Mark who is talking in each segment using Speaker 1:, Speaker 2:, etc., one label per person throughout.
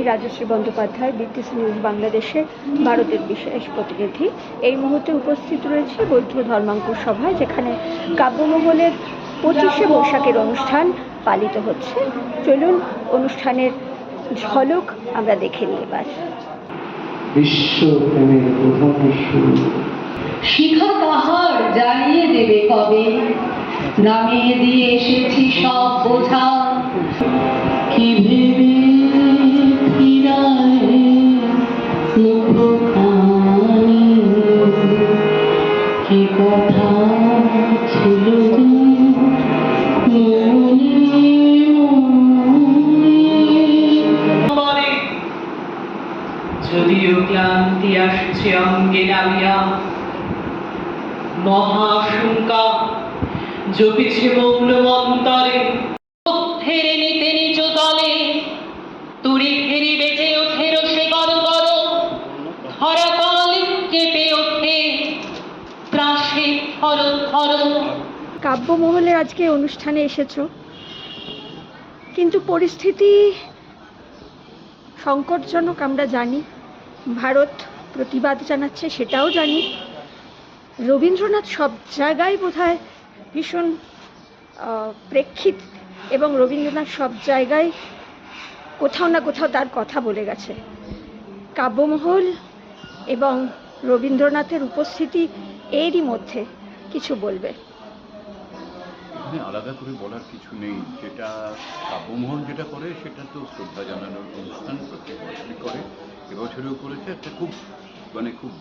Speaker 1: আমি Rajshri Bandyopadhyay BTC news বাংলাদেশে ভারতের বিশেষ প্রতিনিধি। এই মুহূর্তে উপস্থিত রয়েছে বৌদ্ধ ধর্মাঙ্কুর সভায় যেখানে কাব্যমহলের পঁচিশে বৈশাখের অনুষ্ঠান পালিত হচ্ছে। চলুন অনুষ্ঠানের ঝলক আমরা দেখে নিই এবার।
Speaker 2: শিখা পাহাড় জ্বালিয়ে দেবে কবে? নামিয়ে দিয়ে এসেছি সব বোঝা। কি ভেবে যদিও ক্লান্তি আসছে অঙ্গে নামিয়া মহাশঙ্কা জপিছে মৌন মন্তরে
Speaker 1: কাব্যমহলের আজকে অনুষ্ঠানে এসেছ। কিন্তু পরিস্থিতি সংকটজনক, আমরা জানি। ভারত প্রতিবাদ জানাচ্ছে, সেটাও জানি। রবীন্দ্রনাথ সব জায়গায় বোধহয় ভীষণ প্রেক্ষিত এবং রবীন্দ্রনাথ সব জায়গায় কোথাও না কোথাও তার কথা বলে গেছে। কাব্যমহল এবং রবীন্দ্রনাথের উপস্থিতি এরই মধ্যে। কিছু বলবে।
Speaker 3: আলাদা করে বলার কিছু নেই। যেটা কাব্যমোহন যেটা করে, সেটা তো শ্রদ্ধা জানানোর অনুষ্ঠান প্রত্যেক বছরই করে। এবছরেও করেছে। একটা খুব মানে খুব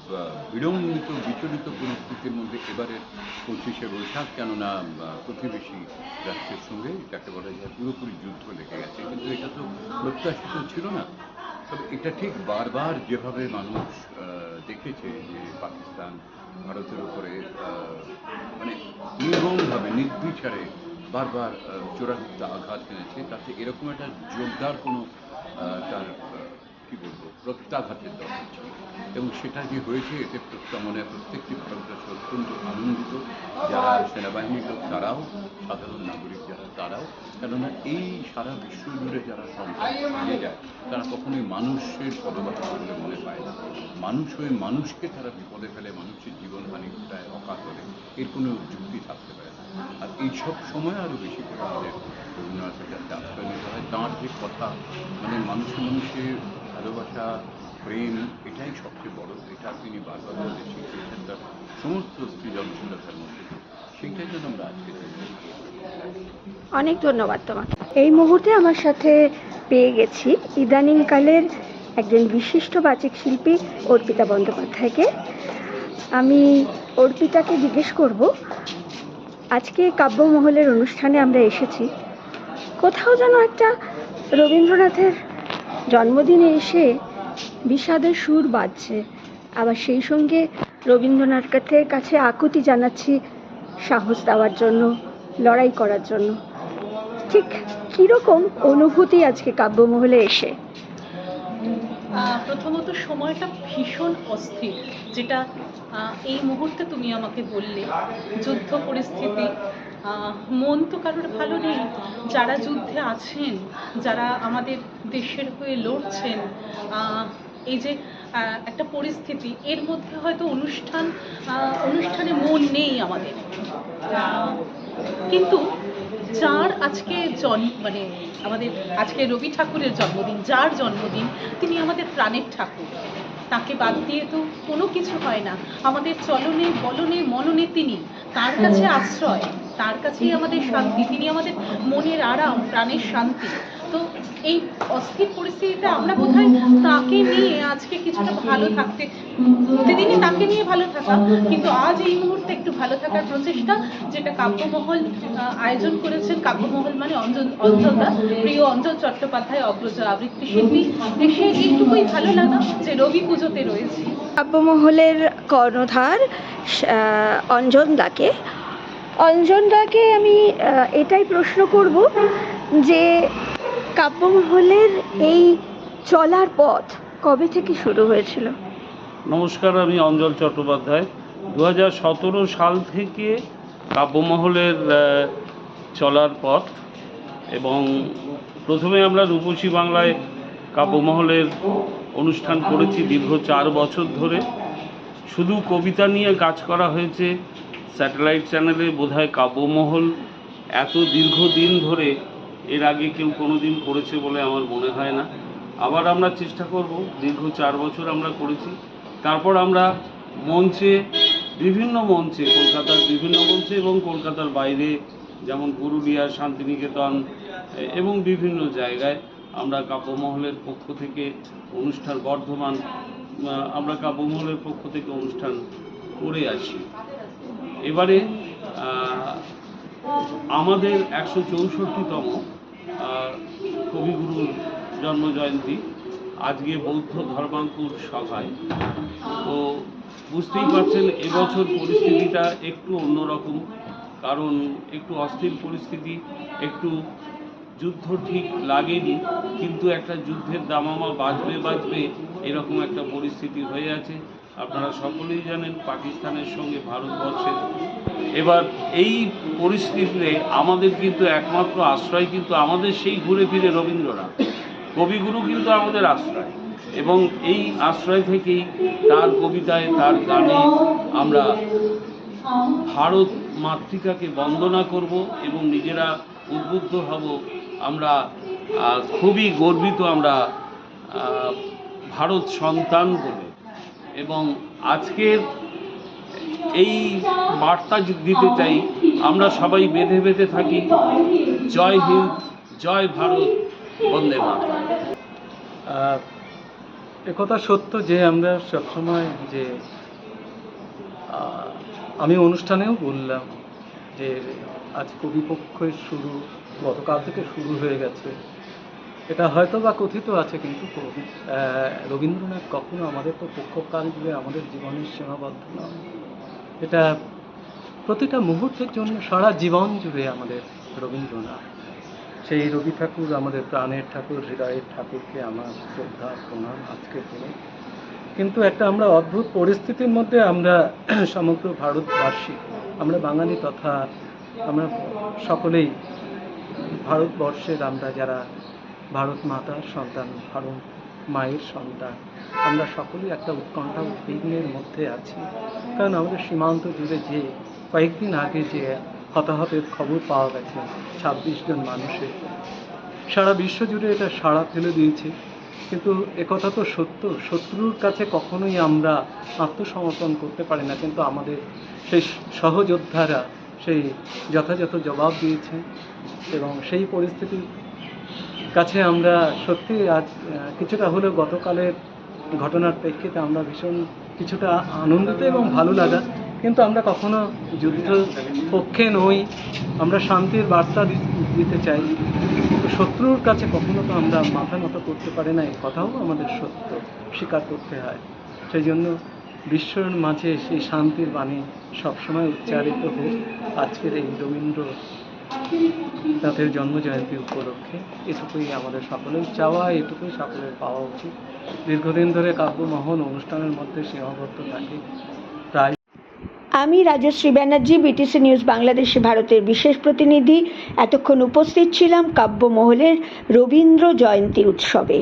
Speaker 3: বিড়ম্বিত, বিচলিত পরিস্থিতির মধ্যে এবারের পঁচিশে বৈশাখ, কেননা প্রতিবেশী রাষ্ট্রের সঙ্গে যাকে বলা যায় পুরোপুরি যুদ্ধ লেগে গেছে। কিন্তু এটা তো প্রত্যাশিত ছিল না। তবে এটা ঠিক বারবার যেভাবে মানুষ দেখেছে যে পাকিস্তান ভারতের উপরে মানে নির্মমভাবে, নির্বিচারে বারবার চোরাগুপ্ত আঘাত এনেছে, তাতে এরকম একটা জোরদার কোনো তার কি বলব? প্রত্যাঘাতের দরকার এবং সেটা যে হয়েছে, এতে প্রত্যা- মনে হয় প্রত্যেকটি ভারতবর্ষ অত্যন্ত আনন্দিত। যারা সেনাবাহিনীর লোক, তারাও, সাধারণ নাগরিক যারা, তারাও। কেননা এই সারা বিশ্ব জুড়ে যারা চালিয়ে যায়, তারা কখনোই মানুষের পদবাচ্য বলে মনে পায় না। মানুষ হয়ে মানুষকে তারা বিপদে ফেলে, মানুষের জীবন জীবনহানি ঘটায় অকাতরে। এর কোনো যুক্তি থাকতে পারে না। আর এই সব সময় আরও বেশি করে আমাদের রবীন্দ্রনাথের কাছে আশ্রয় নিতে হয়। তাঁর যে কথা মানে মানুষে মানুষের ভালোবাসা, প্রেম, এটাই সবচেয়ে বড়। এটা তিনি বারবার বলে শিখিয়েছেন তার সমস্ত সৃজনশীলতার মধ্যে সেইটাই যেন আমরা আজকে
Speaker 1: অনেক ধন্যবাদ তোমাকে। এই মুহূর্তে আমার সাথে পেয়ে গেছি ইদানিংকালের একজন বিশিষ্ট বাচিক শিল্পী অর্পিতা বন্দ্যোপাধ্যায়কে। আমি অর্পিতাকে জিজ্ঞেস করব আজকে কাব্যমহলের অনুষ্ঠানে আমরা এসেছি। কোথাও যেন একটা রবীন্দ্রনাথের জন্মদিনে এসে বিষাদের সুর বাজছে। আবার সেই সঙ্গে রবীন্দ্রনাথের কাছে আকুতি জানাচ্ছি সাহস দেওয়ার জন্য, লড়াই করার জন্য। ঠিক কীরকম অনুভূতি আজকে কাব্যমহলে এসে?
Speaker 4: প্রথমত সময়টা ভীষণ অস্থির, যেটা এই মুহূর্তে তুমি আমাকে বললে, যুদ্ধ পরিস্থিতি মন তো কারোর ভালো নেই। যারা যুদ্ধে আছেন, যারা আমাদের দেশের হয়ে লড়ছেন এই যে একটা পরিস্থিতি, এর মধ্যে হয়তো অনুষ্ঠান অনুষ্ঠানে মন নেই আমাদের। কিন্তু যার আজকে জন্ম মানে আমাদের আজকে রবি ঠাকুরের জন্মদিন যার জন্মদিন তিনি আমাদের প্রাণের ঠাকুর। তাকে বাদ দিয়ে তো কোনো কিছু হয় না। আমাদের চলনে বলনে মননে তিনি। তার কাছে আশ্রয় তার কাছেই আমাদের শান্তি। তিনি আমাদের মনের আরাম প্রাণের শান্তি। তো এই অস্থির পরিস্থিতিতে আমরা বোধহয় তাকে নিয়ে আজকে কিছুটা ভালো থাকতে, প্রতিদিনই তাকে নিয়ে ভালো থাকা, কিন্তু আজ এই মুহূর্তে একটু ভালো থাকার প্রচেষ্টা, যেটা কাব্যমহল আয়োজন করেছেন, কাব্যমহল মানে অঞ্জন অঞ্জনদা প্রিয় অঞ্জন চট্টোপাধ্যায়, অগ্রজ আবৃত্তি শিল্পী, এসে এইটুকুই ভালো লাগা যে রবি পুজোতে রয়েছে।
Speaker 1: কাব্যমহলের কর্ণধার অঞ্জন দাকে। অঞ্জন দাকে আমি এটাই প্রশ্ন করব যে কাব্যমহলের এই চলার পথ কবে থেকে শুরু হয়েছিল?
Speaker 5: নমস্কার, আমি অঞ্জল চট্টোপাধ্যায়। দু হাজার সতেরো সাল থেকে কাব্যমহলের চলার পথ এবং প্রথমে আমরা রূপসী বাংলায় কাব্যমহলের অনুষ্ঠান করেছি দীর্ঘ চার বছর ধরে। শুধু কবিতা নিয়ে কাজ করা হয়েছে, স্যাটেলাইট চ্যানেলে বোধহয় কাব্যমহল এত দীর্ঘদিন ধরে এর আগে কেউ কোনো দিন করেছে বলে আমার মনে হয় না। আবার আমরা চেষ্টা করব, দীর্ঘ চার বছর আমরা করেছি। তারপর আমরা মঞ্চে, বিভিন্ন মঞ্চে, কলকাতার বিভিন্ন মঞ্চে এবং কলকাতার বাইরে, যেমন পুরুলিয়া, শান্তিনিকেতন এবং বিভিন্ন জায়গায় আমরা কাব্যমহলের পক্ষ থেকে অনুষ্ঠান, বর্ধমান আমরা কাব্যমহলের পক্ষ থেকে অনুষ্ঠান করে আসি। এবারে আমাদের একশো চৌষট্টিতম কবিগুরুর জন্মজয়ন্তী, আজকে বৌদ্ধ ধর্মাঙ্কুর সভায়। তো বুঝতেই পারছেন, এবছর পরিস্থিতিটা একটু অন্যরকম, কারণ একটু অস্থির পরিস্থিতি, একটু যুদ্ধ ঠিক লাগেনি, কিন্তু একটা যুদ্ধের দামামা বাজবে বাজবে এরকম একটা পরিস্থিতি হয়ে আছে। আপনারা সকলেই জানেন পাকিস্তানের সঙ্গে ভারতবর্ষের। এবার এই পরিস্থিতিতে আমাদের কিন্তু একমাত্র আশ্রয় কিন্তু আমাদের সেই ঘুরে ফিরে রবীন্দ্রনাথ। কবিগুরু কিন্তু আমাদের আশ্রয়। এবং এই আশ্রয় থেকেই তার কবিতায়, তার গানে আমরা ভারত মাতৃকাকে বন্দনা করব এবং নিজেরা উদ্বুদ্ধ হব। আমরা খুবই গর্বিত আমরা ভারত সন্তান বলে। এবং আজকের এই বার্তা দিতে চাই, আমরা সবাই বেঁধে বেঁধে থাকি। জয় হিন্দ, জয় ভারত, বন্দে মাতরম।
Speaker 6: একথা সত্য যে আমরা সবসময় যে আমি অনুষ্ঠানেও বললাম যে, আজ কবিপক্ষের শুরু, গতকাল থেকে শুরু হয়ে গেছে। এটা হয়তো বা কথিত আছে কিন্তু রবীন্দ্রনাথ কখনো আমাদের তো পক্ষকাল জুড়ে আমাদের জীবনের সীমাবদ্ধ নয় এটা প্রতিটা মুহূর্তের জন্য সারা জীবন জুড়ে আমাদের রবীন্দ্রনাথ। সেই রবি ঠাকুর আমাদের প্রাণের ঠাকুর, হৃদয়ের ঠাকুরকে আমার শ্রদ্ধা, প্রণাম আজকের দিনে কিন্তু একটা আমরা অদ্ভুত পরিস্থিতির মধ্যে আমরা সমগ্র ভারতবাসী, আমরা বাঙালি তথা আমরা সকলেই ভারতবর্ষের আমরা যারা ভারত মাতার সন্তান, ভারত মায়ের সন্তান। আমরা সকলেই একটা উৎকণ্ঠা উদ্বিগ্নের মধ্যে আছি। কারণ আমাদের সীমান্ত জুড়ে যে কয়েকদিন আগে যে হতাহতের খবর পাওয়া গেছে, ছাব্বিশ জন মানুষের, সারা বিশ্ব জুড়ে এটা সাড়া ফেলে দিয়েছে। কিন্তু একথা তো সত্য, শত্রুর কাছে কখনোই আমরা আত্মসমর্পণ করতে পারি না। কিন্তু আমাদের সেই সহযোদ্ধারা সেই যথাযথ জবাব দিয়েছে এবং সেই পরিস্থিতির কাছে আমরা সত্যি আজ কিছুটা হলেও গতকালের ঘটনার প্রেক্ষিতে আমরা ভীষণ কিছুটা আনন্দিত এবং ভালো লাগা। কিন্তু আমরা কখনো যুদ্ধ পক্ষে নই, আমরা শান্তির বার্তা দিতে চাই। শত্রুর কাছে কখনো তো আমরা মাথা নত করতে পারি না এই কথাও আমাদের সত্য স্বীকার করতে হয়। সেই জন্য বিশ্বর মাঝে সেই শান্তির বাণী সবসময় উচ্চারিত হোক আজকের এই রবীন্দ্র তাদের জন্মজয়ন্তী উপলক্ষে এটুকুই আমাদের সকলের চাওয়া, এটুকুই সকলের পাওয়া উচিত। দীর্ঘদিন ধরে কাব্যমোহন অনুষ্ঠানের মধ্যে সীমাবদ্ধ থাকে। প্রায়
Speaker 1: আমি রাজশ্রী ব্যানার্জি বিটিসি নিউজ বাংলাদেশে, ভারতের বিশেষ প্রতিনিধি। এতক্ষণ উপস্থিত ছিলাম কাব্যমহলের রবীন্দ্র জয়ন্তী উৎসবে।